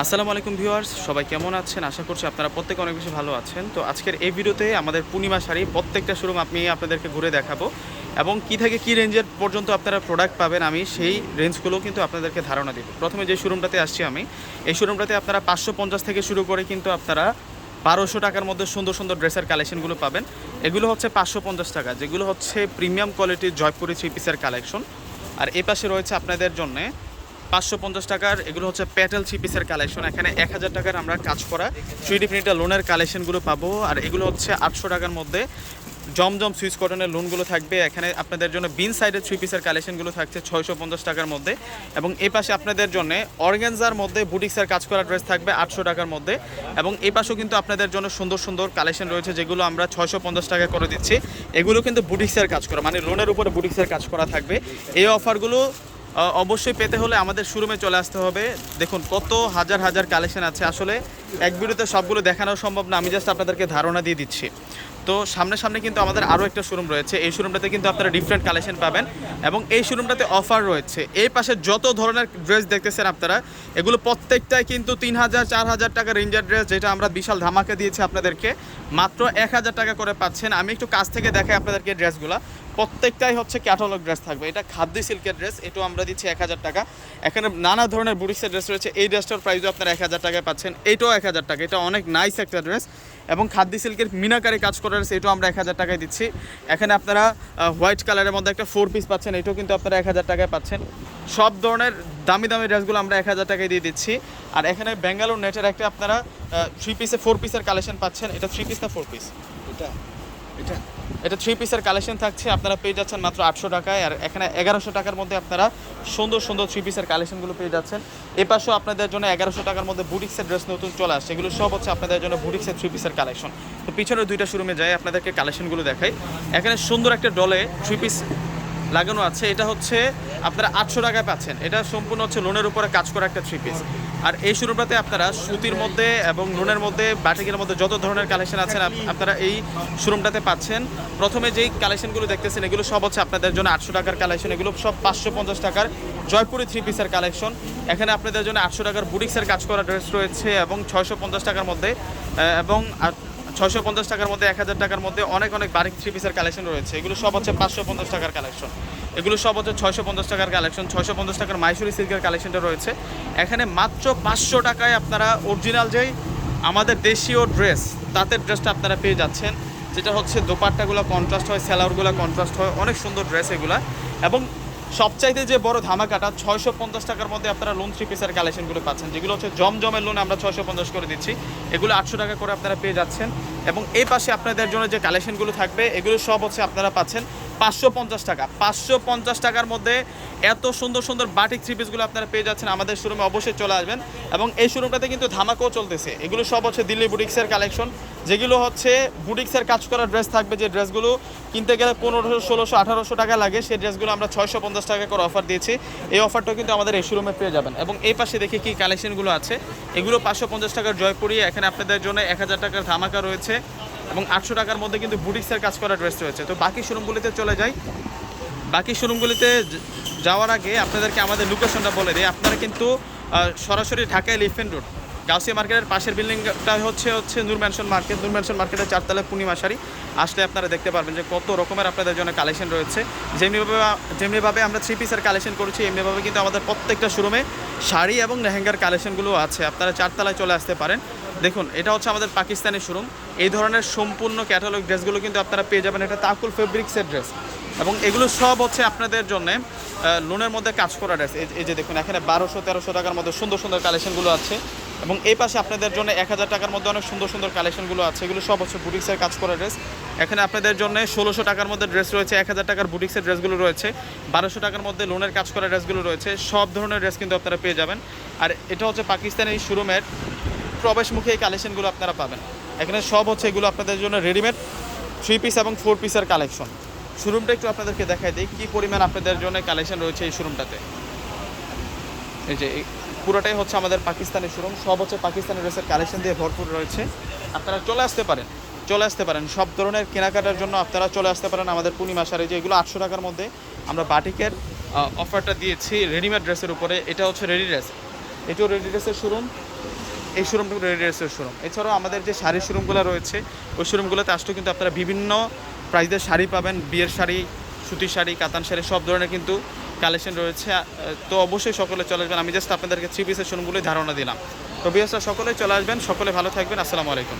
আসসালামু আলাইকুম ভিউয়ার্স, সবাই কেমন আছেন? আশা করছি আপনারা প্রত্যেকে অনেক বেশি ভালো আছেন। তো আজকের এই ভিডিওতে আমাদের পূর্ণিমা শাড়ি, প্রত্যেকটা শোরুম আমি আপনাদেরকে ঘুরে দেখাবো। এবং কি থেকে, কি রেঞ্জের পর্যন্ত আপনারা প্রোডাক্ট পাবেন, আমি সেই রেঞ্জগুলো কিন্তু আপনাদেরকে ধারণা দেবো। প্রথমে যে শোরুমটাতে আসছি আমি, এই শোরুমটাতে আপনারা পাঁচশো পঞ্চাশ থেকে শুরু করে কিন্তু আপনারা বারোশো টাকার মধ্যে সুন্দর সুন্দর ড্রেসের কালেকশনগুলো পাবেন। এগুলো হচ্ছে পাঁচশো পঞ্চাশ টাকা, যেগুলো হচ্ছে প্রিমিয়াম কোয়ালিটির জয়পুরি থ্রি পিসের কালেকশন আর এ পাশে রয়েছে আপনাদের জন্যে পাঁচশো পঞ্চাশ টাকার, এগুলো হচ্ছে প্যাটেল থ্রি পিসের কালেকশন এখানে এক হাজার টাকার আমরা কাজ করা। থ্রি ডি প্রিন্টার লোনের কালেকশনগুলো পাবো। আর এগুলো হচ্ছে আটশো টাকার মধ্যে। জমজম সুইচ কটনের লোনগুলো থাকবে। এখানে আপনাদের জন্য বিন সাইডের থ্রি পিসের কালেকশনগুলো থাকছে ছয়শো পঞ্চাশ টাকার মধ্যে। এবং এই পাশে আপনাদের জন্য অর্গ্যানজার মধ্যে বুটিক্সের কাজ করা ড্রেস থাকবে আটশো টাকার মধ্যে। এবং এই পাশেও কিন্তু আপনাদের জন্য সুন্দর সুন্দর কালেকশন রয়েছে, যেগুলো আমরা ছয়শো পঞ্চাশ টাকা করে দিচ্ছি। এগুলো কিন্তু বুটিক্সের কাজ করা মানে লোনের উপরে বুটিক্সের কাজ করা থাকবে। এই অফারগুলো অবশ্যই পেতে হলে আমাদের শোরুমে চলে আসতে হবে। দেখুন, কত হাজার হাজার কালেকশন আছে। আসলে এক ভিডিওতে সবগুলো দেখানো সম্ভব না। আমি জাস্ট আপনাদেরকে ধারণা দিয়ে দিচ্ছি। তো সামনে সামনে কিন্তু আমাদের আরও একটা শোরুম রয়েছে। এই শোরুমটাতে কিন্তু আপনারা ডিফারেন্ট কালেকশন পাবেন এবং এই শোরুমটাতে অফার রয়েছে। এই পাশে যত ধরনের ড্রেস দেখতেছেন আপনারা, এগুলো প্রত্যেকটাই কিন্তু তিন হাজার, চার হাজার টাকা রেঞ্জার ড্রেস যেটা আমরা বিশাল ধামাকা দিয়েছি আপনাদেরকে। মাত্র এক হাজার টাকা করে পাচ্ছেন। আমি একটু কাছ থেকে দেখাই আপনাদেরকে ড্রেসগুলো প্রত্যেকটাই হচ্ছে ক্যাটালগ ড্রেস থাকবে। এটা খাদ্য সিল্কের ড্রেস এটাও আমরা দিচ্ছি এক হাজার টাকা। এখানে নানা ধরনের বুটিক্সের ড্রেস রয়েছে। এই ড্রেসটার প্রাইসও আপনারা এক হাজার টাকায় পাচ্ছেন। এটাও এক হাজার টাকা। এটা অনেক নাইস একটা ড্রেস এবং খাদ্য সিল্কের মিনাকারি কাজ করার ড্রেস এটাও আমরা এক হাজার টাকায় দিচ্ছি। এখানে আপনারা হোয়াইট কালারের মধ্যে একটা ফোর পিস পাচ্ছেন। এটাও কিন্তু আপনারা এক হাজার টাকায় পাচ্ছেন। সব ধরনের দামি দামি ড্রেসগুলো আমরা এক হাজার টাকায় দিয়ে দিচ্ছি। আর এখানে ব্যাঙ্গালোর নেটের একটা আপনারা থ্রি পিসে ফোর পিসের কালেকশন পাচ্ছেন। এটা থ্রি পিস না ফোর পিস এটা। এটা? এটা থ্রি পিসের কালেকশন থাকছে, আপনারা পেয়ে যাচ্ছেন মাত্র আটশো টাকায়, আর এখানে এগারোশো টাকার মধ্যে আপনারা সুন্দর সুন্দর থ্রি পিসের কালেকশনগুলো পেয়ে যাচ্ছেন। এ পাশেও আপনাদের জন্য এগারোশো টাকার মধ্যে বুটিক্সের ড্রেস নতুন চলে আসছে, এগুলো সব হচ্ছে আপনাদের জন্য বুটিক্সের থ্রি পিসের কালেকশন তো পিছনে দুইটা শোরুমে যাই, আপনাদেরকে কালেকশনগুলো দেখাই। এখানে সুন্দর একটা ডলে থ্রি পিস লাগানো আছে। এটা হচ্ছে আপনারা আটশো টাকায় পাচ্ছেন। এটা সম্পূর্ণ হচ্ছে লোনের উপরে কাজ করা একটা থ্রি পিস আর এই শোরুমটাতে আপনারা সুতির মধ্যে এবং লোনের মধ্যে, বাটিকের মধ্যে যত ধরনের কালেকশন আপ- আপনারা এই শোরুমটাতে পাচ্ছেন। প্রথমে যেই কালেকশনগুলো দেখতেছেন, এগুলো সব হচ্ছে আপনাদের জন্য আটশো টাকার কালেকশন এগুলো সব পাঁচশো পঞ্চাশ টাকার জয়পুরি থ্রি পিসের কালেকশন এখানে আপনাদের জন্য আটশো টাকার বুটিক্সের কাজ করা ড্রেস রয়েছে এবং ছয়শো পঞ্চাশ টাকার মধ্যে এবং ছয়শো পঞ্চাশ টাকার মধ্যে, এক হাজার টাকার মধ্যে অনেক অনেক বারিক থ্রি পিসের কালেকশন রয়েছে। এগুলো সব হচ্ছে পাঁচশো পঞ্চাশ টাকার কালেকশন এগুলো সব হচ্ছে ছয়শো পঞ্চাশ টাকার কালেকশন ছয়শো পঞ্চাশ টাকার মাইসুরি সিল্কের কালেকশনটা রয়েছে। এখানে মাত্র পাঁচশো টাকায় আপনারা অরিজিনাল যেই আমাদের দেশীয় ড্রেস তাঁতের ড্রেসটা আপনারা পেয়ে যাচ্ছেন। যেটা হচ্ছে দোপাট্টাগুলো কন্ট্রাস্ট হয় স্যালাউরগুলো কন্ট্রাস্ট হয়, অনেক সুন্দর ড্রেস এগুলা। এবং সবচাইতে যে বড় ধামাকাটা, ছয়শো পঞ্চাশ টাকার মধ্যে আপনারা লোন থ্রি পিসের কালেকশনগুলো পাচ্ছেন, যেগুলো হচ্ছে জমজমের লোন আমরা ছয়শো পঞ্চাশ করে দিচ্ছি। এগুলো আটশো টাকা করে আপনারা পেয়ে যাচ্ছেন। এবং এই পাশে আপনাদের জন্য যে কালেকশনগুলো থাকবে, এগুলো সব হচ্ছে আপনারা পাচ্ছেন। পাঁচশো পঞ্চাশ টাকা। পাঁচশো পঞ্চাশ টাকার মধ্যে এত সুন্দর সুন্দর বাটিক থ্রি পিসগুলো আপনারা পেয়ে যাচ্ছেন আমাদের শোরুমে অবশ্যই চলে আসবেন। এবং এই শোরুমটাতে কিন্তু ধামাকাও চলতেছে। এগুলো সব হচ্ছে দিল্লি বুটিক্সের কালেকশন যেগুলো হচ্ছে বুটিক্সের কাজ করা ড্রেস থাকবে যে ড্রেসগুলো কিনতে গেলে পনেরোশো, ষোলোশো, আঠারোশো টাকা লাগে সেই ড্রেসগুলো আমরা ছয়শো পঞ্চাশ টাকা করে অফার দিয়েছি। এই অফারটাও কিন্তু আমাদের এই শোরুমে পেয়ে যাবেন। এবং এই পাশে দেখি কি কালেকশনগুলো আছে। এগুলো পাঁচশো পঞ্চাশ টাকার জয়পুরি। এখানে আপনাদের জন্য এক হাজার টাকার ধামাকা রয়েছে। এবং আটশো টাকার মধ্যে কিন্তু বুটিক্সের কাজ করা ড্রেস রয়েছে। তো বাকি শোরুমগুলিতে চলে যাই। বাকি শোরুমগুলিতে যাওয়ার আগে আপনাদেরকে আমাদের লোকেশনটা বলে দিই। আপনারা কিন্তু সরাসরি ঢাকা এলিফেন্ট রোড গাউসিয়া মার্কেটের পাশের বিল্ডিংটা হচ্ছে হচ্ছে Noor mansion market. Noor mansion মার্কেটের চারতলা পূর্ণিমা শাড়ি আসলে আপনারা দেখতে পারবেন যে কত রকমের আপনাদের জন্য কালেকশন রয়েছে। যেমনিভাবে যেমনিভাবে আমরা থ্রি পিসের কালেকশন করেছি, এমনিভাবে কিন্তু আমাদের প্রত্যেকটা শোরুমে শাড়ি এবং লেহেঙ্গার কালেকশনগুলো আছে। আপনারা চারতলায় চলে আসতে পারেন। দেখুন, এটা হচ্ছে আমাদের পাকিস্তানি শোরুম এই ধরনের সম্পূর্ণ ক্যাটালগ ড্রেসগুলো কিন্তু আপনারা পেয়ে যাবেন এটা তাকুল ফেব্রিক্সের ড্রেস এবং এগুলো সব হচ্ছে আপনাদের জন্য লোনের মধ্যে কাজ করা ড্রেস এই যে দেখুন, এখানে বারোশো তেরোশো টাকার মধ্যে সুন্দর সুন্দর কালেকশনগুলো আছে। এবং এই পাশে আপনাদের জন্য এক হাজার টাকার মধ্যে অনেক সুন্দর সুন্দর কালেকশনগুলো আছে। এগুলো সব হচ্ছে বুটিক্সের কাজ করা ড্রেস এখানে আপনাদের জন্য ষোলোশো টাকার মধ্যে ড্রেস রয়েছে, এক হাজার টাকার বুটিক্সের ড্রেসগুলো রয়েছে, বারোশো টাকার মধ্যে লোনের কাজ করা ড্রেসগুলো রয়েছে, সব ধরনের ড্রেস কিন্তু আপনারা পেয়ে যাবেন। আর এটা হচ্ছে পাকিস্তানি শোরুমের প্রবেশমুখী এই কালেকশনগুলো আপনারা পাবেন। এখানে সব হচ্ছে এগুলো আপনাদের জন্য রেডিমেড থ্রি পিস এবং ফোর পিসের কালেকশন। শোরুমটা একটু আপনাদেরকে দেখাই দিই, কী পরিমাণ আপনাদের জন্য কালেকশন রয়েছে এই শোরুমটাতে। এই যে পুরোটাই হচ্ছে আমাদের পাকিস্তানি শোরুম। সব হচ্ছে পাকিস্তানি ড্রেসের কালেকশন দিয়ে ভরপুর রয়েছে। আপনারা চলে আসতে পারেন, চলে আসতে পারেন। সব ধরনের কেনাকাটার জন্য আপনারা চলে আসতে পারেন আমাদের পূর্ণিমা শাড়ি যে এগুলো আটশো টাকার মধ্যে আমরা বাটিকের অফারটা দিয়েছি রেডিমেড ড্রেসের উপরে। এটা হচ্ছে রেডি ড্রেস এটিও রেডি ড্রেসের শোরুম। এই শোরুমটা রেডি ড্রেসের শোরুম। এছাড়াও আমাদের যে শাড়ির শোরুমগুলো রয়েছে, ওই শোরুমগুলোতে আসলেও কিন্তু আপনারা বিভিন্ন প্রাইসের শাড়ি পাবেন। বিয়ের শাড়ি, সুতির শাড়ি, কাতান শাড়ি, সব ধরনের কিন্তু কালেকশন রয়েছে তো অবশ্যই সকলে চলে আসবেন। আমি জাস্ট আপনাদেরকে থ্রি পিসের শোরুমগুলোই ধারণা দিলাম। তো বিয়াসরা সকলে চলে আসবেন, সকলে ভালো থাকবেন, আসসালামু আলাইকুম।